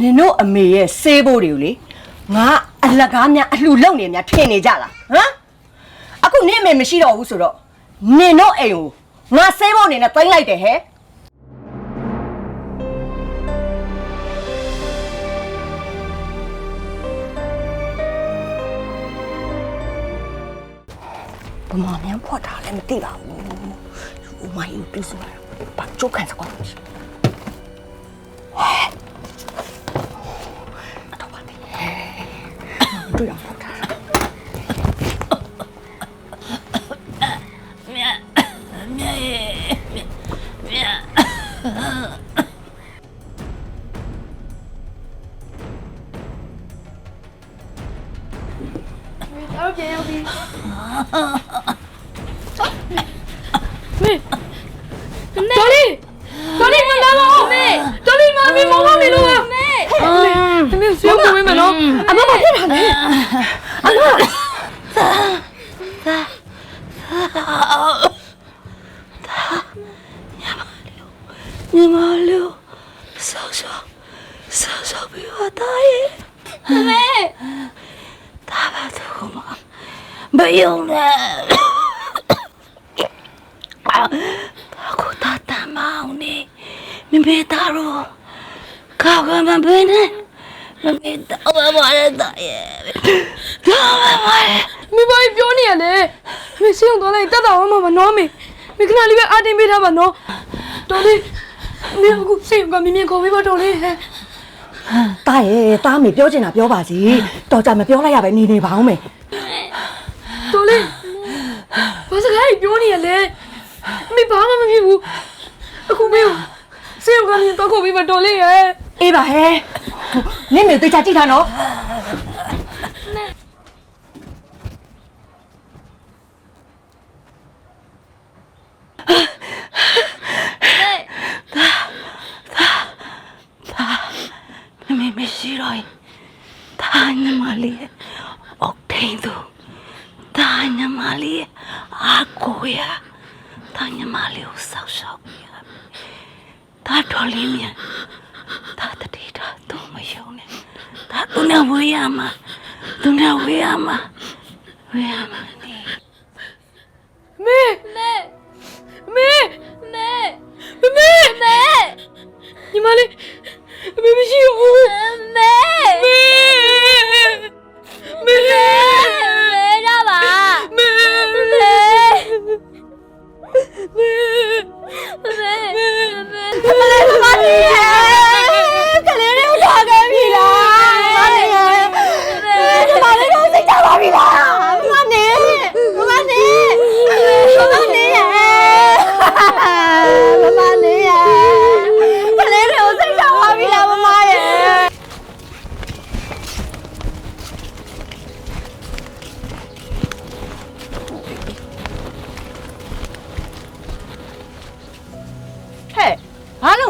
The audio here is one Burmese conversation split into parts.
နင်တို့အမေရဲ့ဆေးဖို့တွေကိုလေငါအလကားများအလှလုံနေများထင်နေကြလားဟမ်အခုနင့်အမေမရှိတော့ဘူးဆိုတော့နင်တို့အိမ်ကိုငါဆေးဖို့အနေနဲ့တိုင်းလိုက်တယ်ဟဲ့ဘမမြန်ဖွက်ထားလည်းမသိပါဘူး။ဦးမကြီးကိုပြုစုရတာ။ဘာကြိုးခံစကောင်းမရှိ။အ တွေ့အောင်ဖွက်ထားတာတော်လေးတော်လေးမလာပါဦးမေတော်လေးမမီမောင်မမီလို့မေမေမေဆွေးမဝင်မနော်။အမမဖြစ်တာလေ ညီမလေးဆောက်ဆောက်ဆောက်ဆောက်ပြီးတော့တာရဲ့မေဒါပါတော့မမယုံနဲ့အခုတတ်တမောင်းနေမမေတာရောကောက်ကမဘင်းနဲ့ မမေတော့မရတဲ့ရဲ့တော့မမရမေဘာပြောနေရလဲမေဆေးုံသွားလိုက်တတ်တာမမနော်မေမေခဏလေးပဲအာတင်ပေးထားပါနော်တော်လေးမေအခုဆေးုံကမြင်မြင်ခေါ်ပေးပါတော်လေးဟဲ့။တာရဲ့တာမေပြောချင်တာပြောပါစီ။တော်ကြမပြောလိုက်ရပဲနေနေပါအောင်မယ်တော်လေးဘာစကားကြီးပြောနေရလဲမေဘာမှမဖြစ်ဘူးအခုမေဆေးုံကမြင်တော့ခေါ်ပေးပါတော်လေးရဲ့။အေးပါဟဲ့။ နင့်မေတေချာကြည့်ထားနော်မမေမရှိတော့ရင်ဒါညီမလေးရဲ့အောက်ထိန်သူဒါညီမလေးရဲ့အာကိုရဒါညီမလေးကိုဆောက်ရှောက်ပြရမယ်ဒါတော်လေးမြန်ဒါတ တိတာသူမယုံနဲ့ဒါသူနဲ့ဝေးရမှာသူနဲ့ဝေးရမှာဝေးရမှာနေမေ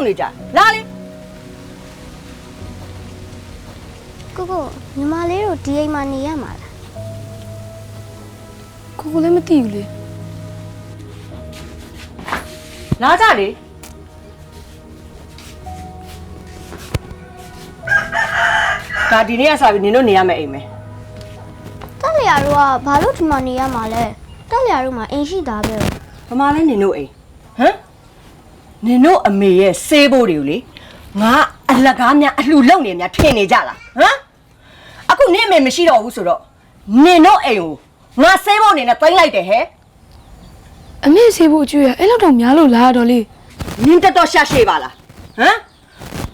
နေကြလာလေကိုကိုညီမလေးတို့ဒီအိမ်မှာနေရမှာလားကိုကိုလည်းမသိဘူးလေလာကြလေဒါဒီနေ့ကစပြီးနင်တို့နေရမယ့်အိမ်မယ်တက်လျာတို့ကဘာလို့ဒီမှာနေရမှာလဲတက်လျာတို့မှာအိမ်ရှိတာပဲဗမာလဲနင်တို့အိမ်ဟမ် နင်တို့အမေရဲ့ဆေးဖို့တွေကိုလေငါအလကားများအလှလုံနေများထင်နေကြလားဟမ်အခုနင့်အမေမရှိတော့ဘူးဆိုတော့နင်တို့အိမ်ကိုငါဆေးဖို့အနေနဲ့တိုင်းလိုက်တယ်ဟဲ့အမေဆေးဖို့အကျွေးရအဲ့လောက်တော့များလို့လားတော်လေးနင်တက်တော့ရှာရှေ့ပါလားဟမ်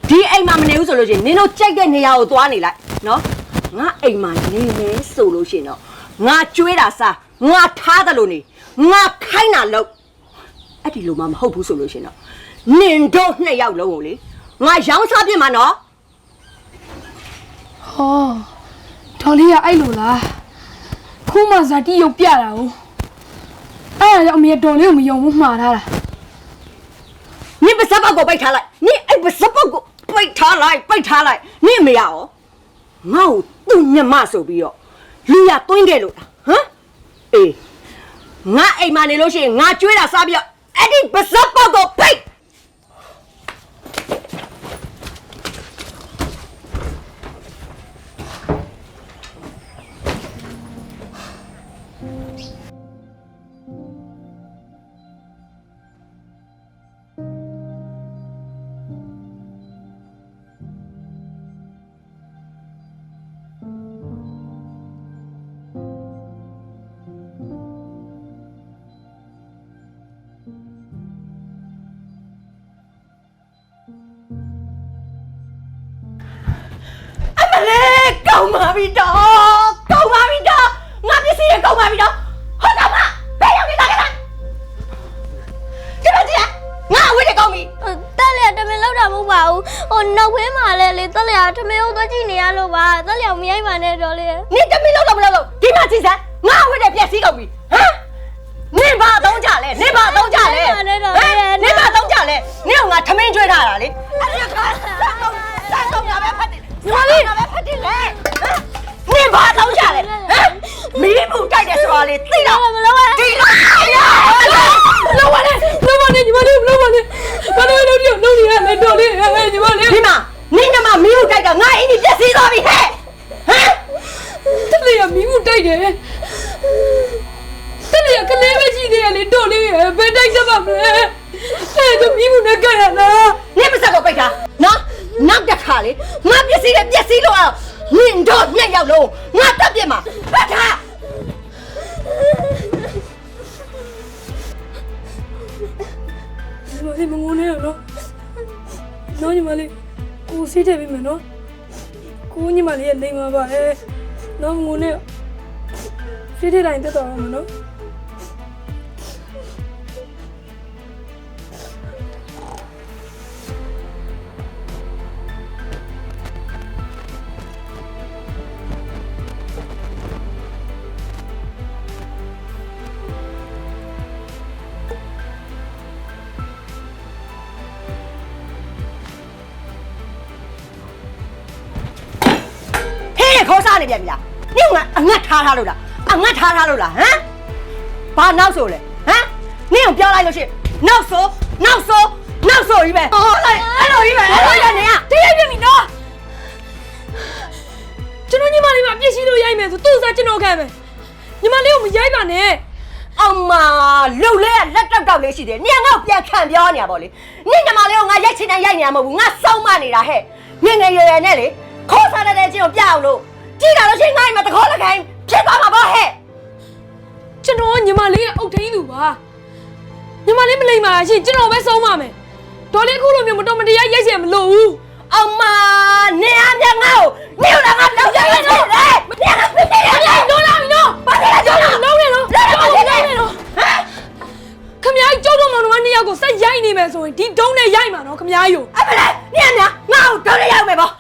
ဒီအိမ်မှာမနေဘူးဆိုလို့ရှိရင်နင်တို့ကြိုက်တဲ့နေရာကိုသွားနေလိုက်နော်ငါအိမ်မှာနေနေဆိုလို့ရှိရင်တော့ငါကြွေးတာစားငါထားတယ်လို့နေငါခိုင်းတာလို့အဲ့ဒီလိုမှမဟုတ်ဘူးဆိုလို့ရှိရင်တော့ နင်တို့နှစ်ယောက်လုံးကိုလေငါရောင်းစားပြစ်မှာနော်ဟောတော်လေးကအဲ့လိုလားခုမှဇာတိရုပ်ပြတာ哦အဲ့ဒါကြောင့်အမေကတော်လေးကိုမယုံဘူးမှားထားတာနင်ပါစပ်ပေါက်ကိုပိတ်ထားလိုက်နင်အဲ့ပါစပ်ပေါက်ကိုပိတ်ထားလိုက်ပိတ်ထားလိုက်နင်အမေရရောငါ့ကိုသူ့ညမဆိုပြီးတော့လူရသွင်းခဲ့လို့လားဟမ်အေးငါအိမ်မှာနေလို့ရှိရင်ငါကြွေးတာစားပြီးတော့အဲ့ဒီပါစပ်ပေါက်ကိုပိတ် လေကောင်းပါပြီတော့ကောင်းပါပြီတော့ငါပစ္စည်းရကောင်းပါပြီတော့ဟုတ်ကဲ့မဘယ်ရောက်နေတာလဲဒီမကြီးငါအဝိတကောင်းပြီတက်လျာတမင်လောက်တာမဟုတ်ပါဘူးဟိုနောက်ဖေးမှာလဲလေတက်လျာထမင်းကိုသွားကြည့်နေရလို့ပါတက်လျာမရိုက်ပါနဲ့တော်လေးနင်တမီလောက်တော့မလောက်တော့ဒီမှာကြည့်စမ်းငါအဝိတပြက်စီးကုန်ပြီဟမ်နင်ဘာသုံးကြလဲနင်ဘာသုံးကြလဲဟမ်နင်ဘာသုံးကြလဲနင်ကငါထမင်းကျွေးထားတာလေအဲ့ဒါကစားတော့စားတော့ငါပဲဖတ်တယ်ညီမလေးငါပဲဖတ်တယ်လေ တိုက်တယ်ဆိုတာလေသိတော့မလို့ဒီလိုရလောက်ပါနဲ့လောက်ပါနဲ့ညီမလေးလောက်ပါနဲ့ဘာလို့လောက်ဒီလောက်နေရလဲတော်လေးဟဲ့ညီမလေးဒီမှာနင်ကမှမီးမှုတိုက်တာငါအင်းကြီးပြက်စီးသွားပြီဟဲ့ဟမ်တက်လေရမီးမှုတိုက်တယ်တက်လေရကလေးပဲရှိသေးတယ်လေတော်လေးဘယ်တိုက်စပါမလဲအဲ့ဒါမီးမှုနဲ့ကြရလားနင်မစက်ကိုပိတ်ထားနော်နောက်တစ်ခါလေငါပြက်စီးတယ်ပြက်စီးလို့အောင်နင်တော့ညက်ရောက်လုံးငါတက်ပြစ်မှာပတ်ထား မလေးကိုစီးတယ်ပြီမယ်နော်ကိုညီမလေးရဲ့လိမ်ပါပါလေနော်ငုံနဲ့စီးတဲ့တိုင်းတက်တော်ရမယ်နော် နေပြန်ပြီလားနင်ကအငတ်ထားထားလို့လားအငတ်ထားထားလို့လားဟမ်ဘာနောက်ဆိုလဲဟမ်နင်ကိုပြောလိုက်လို့ရှိရင်နောက်ဆိုနောက်ဆိုနောက်ဆိုကြီးပဲဟောလိုက်အဲ့လိုကြီးပဲအဲ့လိုရနေရတရက်ပြပြီနော်ကျွန်တော်ညီမလေးမှာပြည့်စည်လို့ရိုက်မယ်ဆိုသူ့စားကျွန်တော်ခံမယ်ညီမလေးကိုမရိုက်ပါနဲ့အမလှုပ်လဲလက်တောက်တောက်လေးရှိတယ်။ညံငေါ့ပြန်ခံပြောနေရပါလေ။ညညမလေးကငါရိုက်ချင်တယ်ရိုက်နေရမဟုတ်ဘူး။ငါစောင်းမနေတာဟဲ့။ညငယ်ရွယ်ရွယ်နဲ့လေခေါ်စားတဲ့ချင်းကိုပြအောင်လို့ ကြည့်တာတော့ချင်းငါ့အိမ်မှာတခေါက်လက်ခိုင်းဖြစ်သွားမှာပေါ့ဟဲ့ကျွန်တော်ကညီမလေးရဲ့အုတ်ထင်းသူပါညီမလေးမလိမ့်ပါရှင်ကျွန်တော်ပဲဆုံးပါမယ်ဒေါ်လေးအခုလိုမျိုးမတော်မတရားရိုက်ရမလို့ဘူးအမနေအမြငါ့ကိုနေရငါလောက်ရရင်တော့လေမတရားကဖြစ်နေတယ်နော်လာပြီနော်ဘာလဲကြောက်လုံးနေလို့လုံးနေလို့ခမကြီးကျုပ်တို့မောင်တို့ကနှစ်ယောက်ကိုဆက်ရိုက်နေမယ်ဆိုရင်ဒီဒုံးနဲ့ရိုက်မှာနော်ခမကြီးကိုအမလေးနေအမြငါ့ကိုဒုံးနဲ့ရိုက်မယ်ပေါ့